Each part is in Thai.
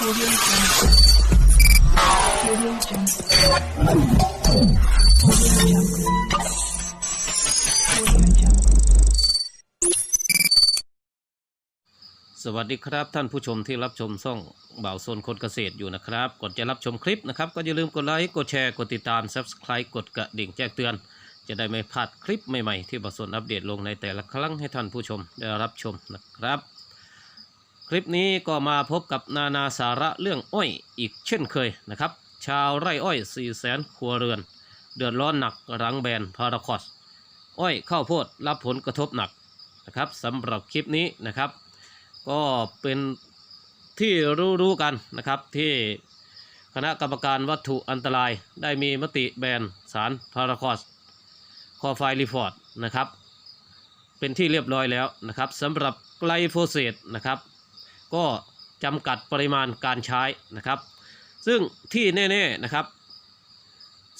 สวัสดีครับท่านผู้ชมที่รับชมช่องบ่าวโซนคนเกษตรอยู่นะครับ ก่อนจะรับชมคลิปนะครับ ก็อย่าลืมกดไลค์กดแชร์กดติดตาม Subscribe กดกระดิ่งแจ้งเตือน จะได้ไม่พลาดคลิปใหม่ๆที่บ่าวโซนอัปเดตลงในแต่ละครั้งให้ท่านผู้ชมได้รับชมนะครับ คลิปนี้ก็มาพบกับนานาสาระเรื่องอ้อยอีกเช่นเคยนะครับ ชาวไร่อ้อย 4 0 0แสนครัวเรือน เดือดร้อนหนักหลังแบนพาราคอสอ้อยข้าวโพดรับผลกระทบหนักนะครับสำหรับคลิปนี้นะครับ ก็เป็นที่รู้ๆกันนะครับที่คณะกรรมการวัตถุอันตรายได้มีมติแบนสารพาราคอสคอไฟรีฟอร์ดนะครับ เป็นที่เรียบร้อยแล้วนะครับสำหรับไกลโฟเสตนะครับ ก็จำกัดปริมาณการใช้นะครับ ซึ่งที่แน่ๆนะครับ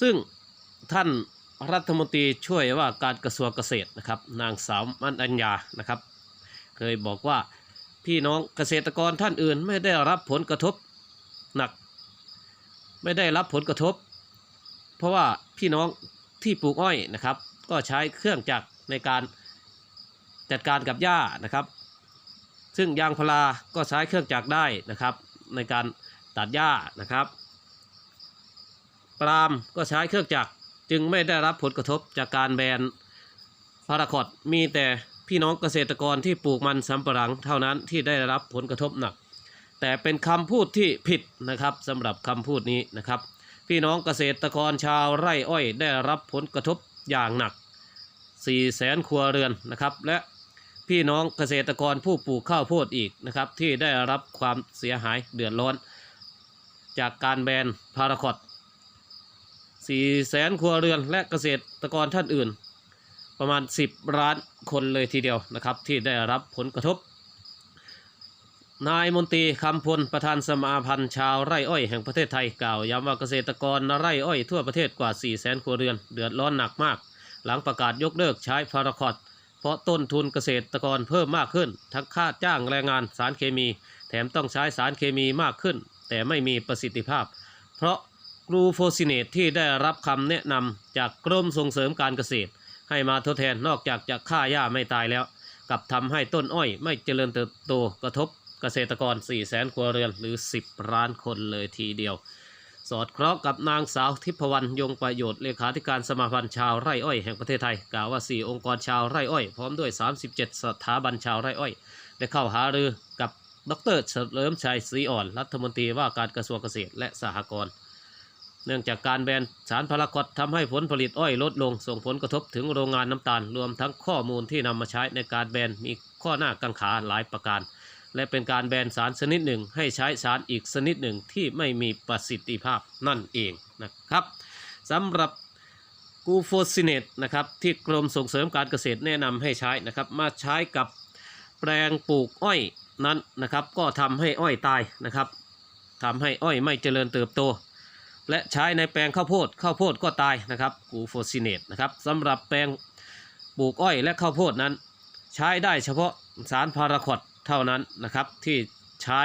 ซึ่งท่านรัฐมนตรีช่วยว่าการกระทรวงเกษตรนะครับ นางสาวมัญญานะครับ เคยบอกว่าพี่น้องเกษตรกรท่านอื่นไม่ได้รับผลกระทบหนัก ไม่ได้รับผลกระทบ เพราะว่าพี่น้องที่ปลูกอ้อยนะครับ ก็ใช้เครื่องจักรในการจัดการกับหญ้านะครับ ซึ่งยางพาราก็ใช้เครื่องจักรได้นะครับ ในการตัดหญ้านะครับปาล์มก็ใช้เครื่องจักรจึงไม่ได้รับผลกระทบจากการแบนพาราคอตมีแต่พี่น้องเกษตรกรที่ปลูกมันสำปะหลังเท่านั้นที่ได้รับผลกระทบหนัก แต่เป็นคำพูดที่ผิดนะครับสำหรับคำพูดนี้นะครับ พี่น้องเกษตรกรชาวไร่อ้อยได้รับผลกระทบอย่างหนัก4แสนครัวเรือนนะครับ และ พี่น้องเกษตรกรผู้ปลูกข้าวโพดอีกนะครับ ที่ได้รับความเสียหายเดือดร้อน จากการแบนพาราคอต4แสนครัวเรือนและเกษตรกรท่านอื่น ประมาณ 10ล้านคนเลยทีเดียวนะครับ ที่ได้รับผลกระทบ นายมนตรีคำพลประธานสมาพันธ์ชาวไร่อ้อยแห่งประเทศไทยกล่าวย้ำว่าเกษตรกรไร่อ้อยทั่วประเทศกว่า4 0 0 0 0 0ครัวเรือนเดือดร้อนหนักมาก หลังประกาศยกเลิกใช้พาราคอต เพราะต้นทุนเกษตรกรเพิ่มมากขึ้น ทั้งค่าจ้างแรงงานสารเคมี แถมต้องใช้สารเคมีมากขึ้น แต่ไม่มีประสิทธิภาพ เพราะกรูโฟซิเนตที่ได้รับคำแนะนำจากกรมส่งเสริมการเกษตร ให้มาทดแทนนอกจากจะฆ่าหญ้าไม่ตายแล้วกลับทำให้ต้นอ้อยไม่เจริญเติบโตกระทบเกษตรกร 4 0 0แสนครัวเรือนหรือ 10ล้านคนเลยทีเดียว สอดคราะห์กับนางสาวทิพวรรณยงประโยชน์เลขาธิการสมาพันธ์ชาวไร่อ้อยแห่งประเทศไทยกล่าวว่า 4 องค์กรชาวไร่อ้อย พร้อมด้วย 37 สถาบันชาวไร่อ้อยได้เข้าหารือกับดรเฉลิมชัยศรีอ่อน รัฐมนตรีว่าการกระทรวงเกษตรและสหกรณ์เนื่องจากการแบนสารพาราคอตทำให้ผลผลิตอ้อยลดลง ส่งผลกระทบถึงโรงงานน้ำตาล รวมทั้งข้อมูลที่นำมาใช้ในการแบนมีข้อหน้ากังขาหลายประการ และเป็นการแบนสารชนิดหนึ่ง ให้ใช้สารอีกชนิดหนึ่งที่ไม่มีประสิทธิภาพนั่นเองนะครับสำหรับกูโฟซิเนตนะครับที่กรมส่งเสริมการเกษตรแนะนำให้ใช้นะครับมาใช้กับแปลงปลูกอ้อยนั้นนะครับ ก็ทำให้อ้อยตายนะครับทำให้อ้อยไม่เจริญเติบโต และใช้ในแปลงข้าวโพดข้าวโพดก็ตายนะครับกูโฟซิเนตนะครับสำหรับแปลงปลูกอ้อยและข้าวโพดนั้น ใช้ได้เฉพาะสารพาราคอต เท่านั้นนะครับที่ใช้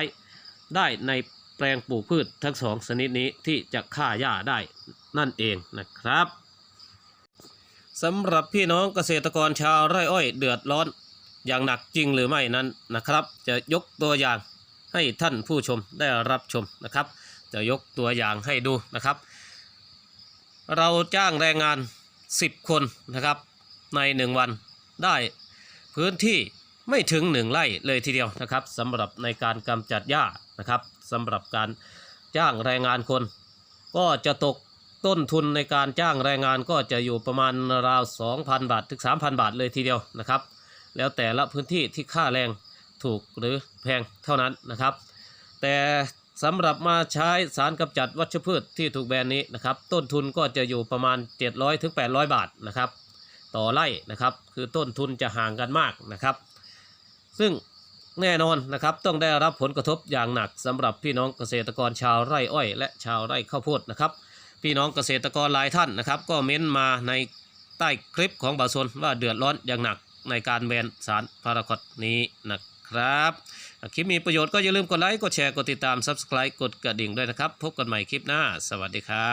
ได้ในแปลงปลูกพืชทั้งสองชนิดนี้ที่จะฆ่าหญ้าได้นั่นเองนะครับสำหรับพี่น้องเกษตรกรชาวไร่อ้อยเดือดร้อนอย่างหนักจริงหรือไม่นั้นนะครับ จะยกตัวอย่างให้ท่านผู้ชมได้รับชมนะครับ จะยกตัวอย่างให้ดูนะครับ เราจ้างแรงงาน 10 คนนะครับใน 1 วันได้พื้นที่ ไม่ถึง1ไร่เลยทีเดียวนะครับสำหรับในการกำจัดหญ้านะครับสำหรับการจ้างแรงงานคน ก็จะตกต้นทุนในการจ้างแรงงานก็จะอยู่ประมาณราว 2,000 บาท ถึง 3,000 บาทเลยทีเดียวนะครับ แล้วแต่ละพื้นที่ที่ค่าแรงถูกหรือแพงเท่านั้นนะครับ แต่สำหรับมาใช้สารกำจัดวัชพืชที่ถูกแบนนี้นะครับ ต้นทุนก็จะอยู่ประมาณ 700ถึง800 บาทนะครับ ต่อไร่นะครับ คือต้นทุนจะห่างกันมากนะครับ ซึ่งแน่นอนนะครับต้องได้รับผลกระทบอย่างหนักสำหรับพี่น้องเกษตรกรชาวไร่อ้อย และชาวไร่ข้าวโพดนะครับ พี่น้องเกษตรกรหลายท่านนะครับ ก็เม้นมาในใต้คลิปของบาซนว่าเดือดร้อนอย่างหนักในการแบนสารพาราคอตนี้นะครับคลิปมีประโยชน์ก็อย่าลืมกดไลค์กดแชร์กดติดตาม Subscribe กดกระดิ่งด้วยนะครับ พบกันใหม่คลิปหน้า สวัสดีครับ